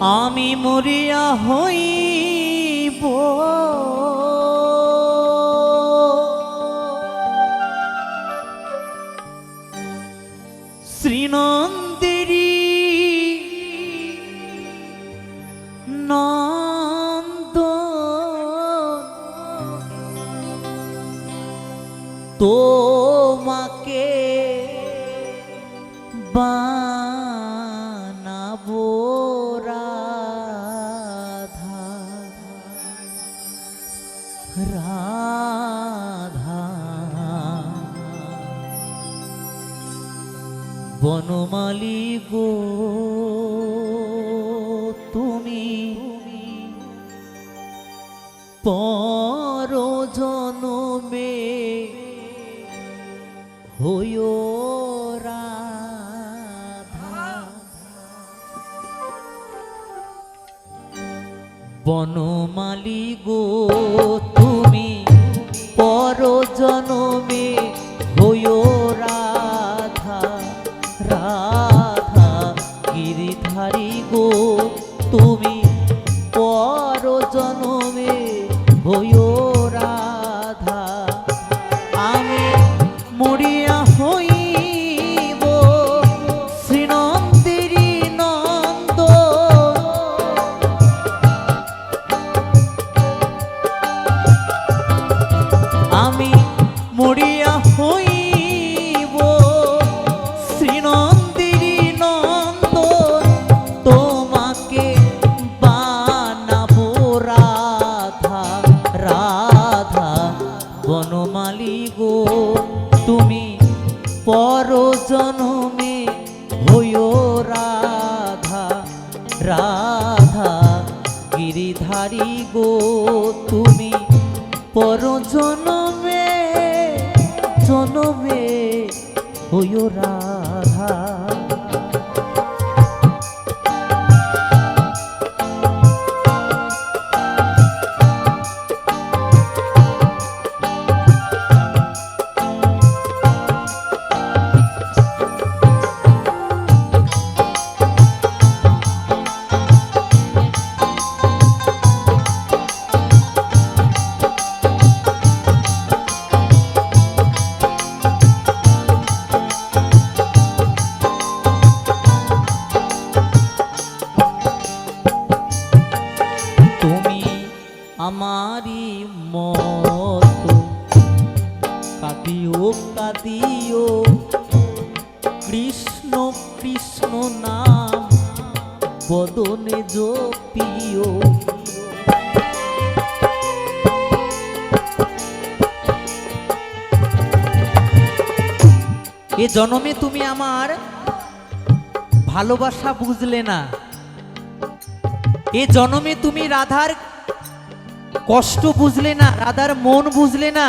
আমি মরিয়া হইব। শ্রীনন্দেরি নন্দ তোমাকে বনমালী গো তুমি পর জনমে হইও বনমালী গো গো তুমি পর বনমালী গো, তুমি পর জনমে হইও রাধা রাধা গিরিধারী গো, তুমি পর জনমে জনমে হইও রাধা। আমারই মতো। কাঁদিও কাঁদিও, কৃষ্ণ কৃষ্ণ নাম, বদনে জপিও। এ জনমে তুমি আমার ভালোবাসা বুঝলে না। এ জনমে তুমি রাধার কষ্ট বুঝলে না, রাধার মন বুঝলে না।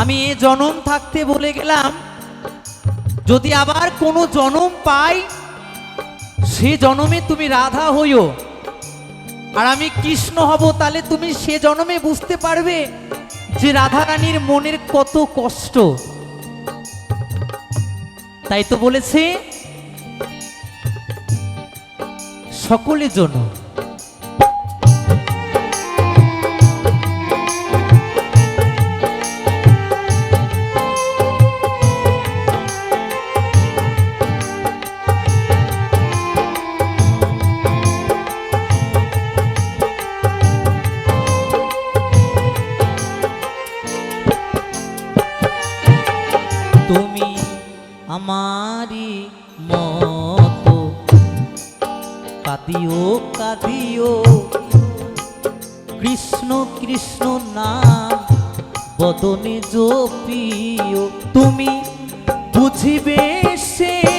আমি এ জনম থাকতে বলে গেলাম, যদি আবার কোনো জনম পাই, সে জনমে তুমি রাধা হইও। আর আমি কৃষ্ণ হব, তাহলে তুমি সে জনমে বুঝতে পারবে যে রাধা রানীর মনের কত কষ্ট। তাই তো বলেছে সকলের জন্য আমারই মতো। কাঁদিও কাঁদিও। কৃষ্ণ কৃষ্ণ নাম বদনে জপিও তুমি বুঝিবে সে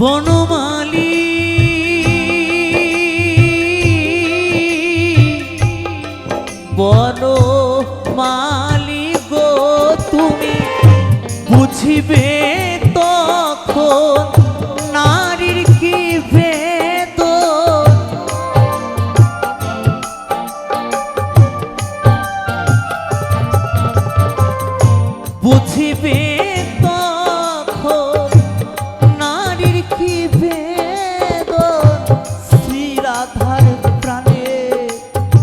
বনমালী। বনমালী গো তুমি বুঝিবে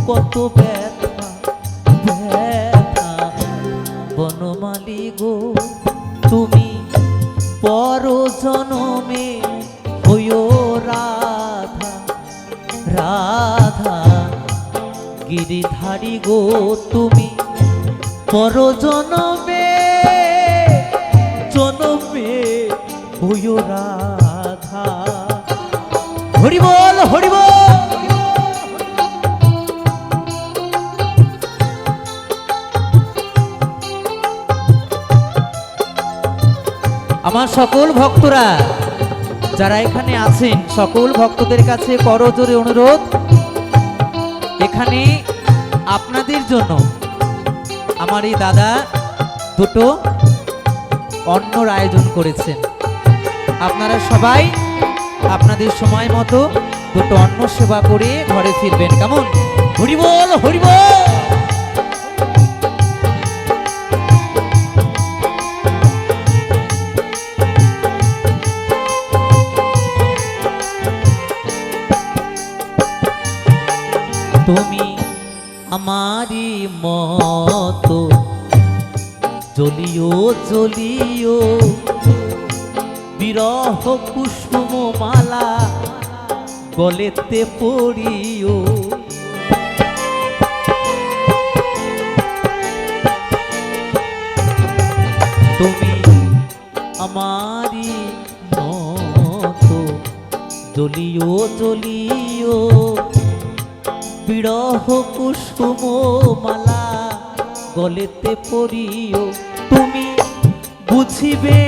কত ব্যথা ব্যথা। বনমালি গো, তুমি পর জনমে হইও রাধা রাধা। গিরিধারি গো, তুমি পর জনমে জনমে হইও রাধা। হরিবল হরিবল! আমার সকল ভক্তরা, যারা এখানে আছেন, সকল ভক্তদের কাছে করজোরে অনুরোধ। এখানে আপনাদের জন্য আমার এই দাদা দুটো অন্নর আয়োজন করেছেন। আপনারা সবাই আপনাদের সময় মতো দুটো অন্ন সেবা করে ঘরে ফিরবেন। কেমন? হরিবল হরিবল! আমারই মতো। জ্বলিও জ্বলিও বিরহ কুসুম মালা গলেতে পড়িও। তুমি আমারি মতো। জ্বলিও জ্বলিও বিরহ কুসুম মালা গলেতে পড়িও তুমি বুঝিবে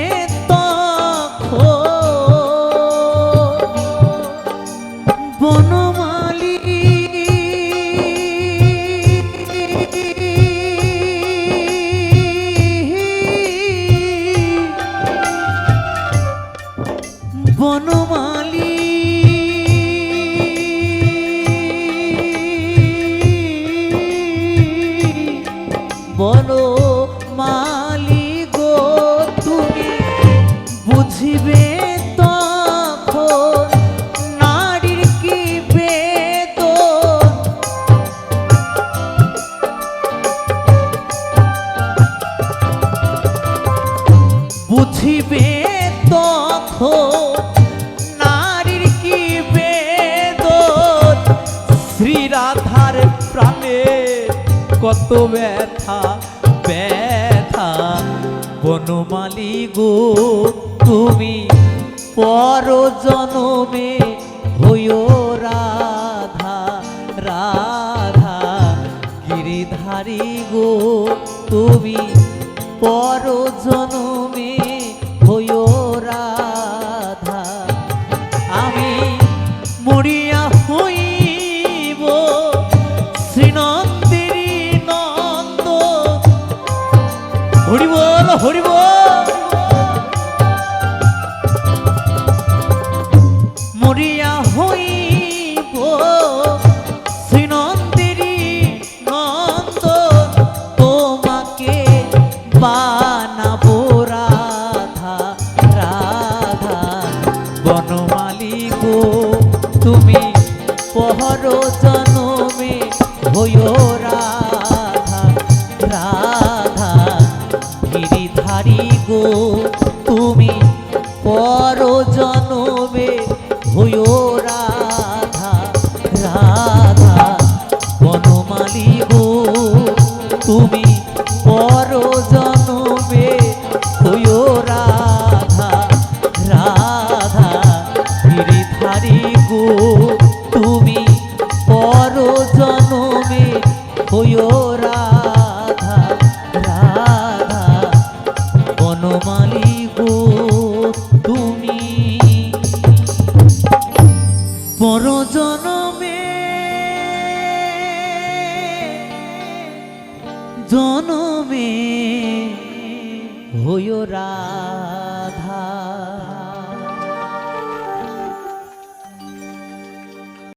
কত ব্যথা ব্যথা। বনমালি গো, তুমি পর জনমে হইও রাধা রাধা। গিরিধারী গো, তুমি পর জনমে পর জনমে রাধা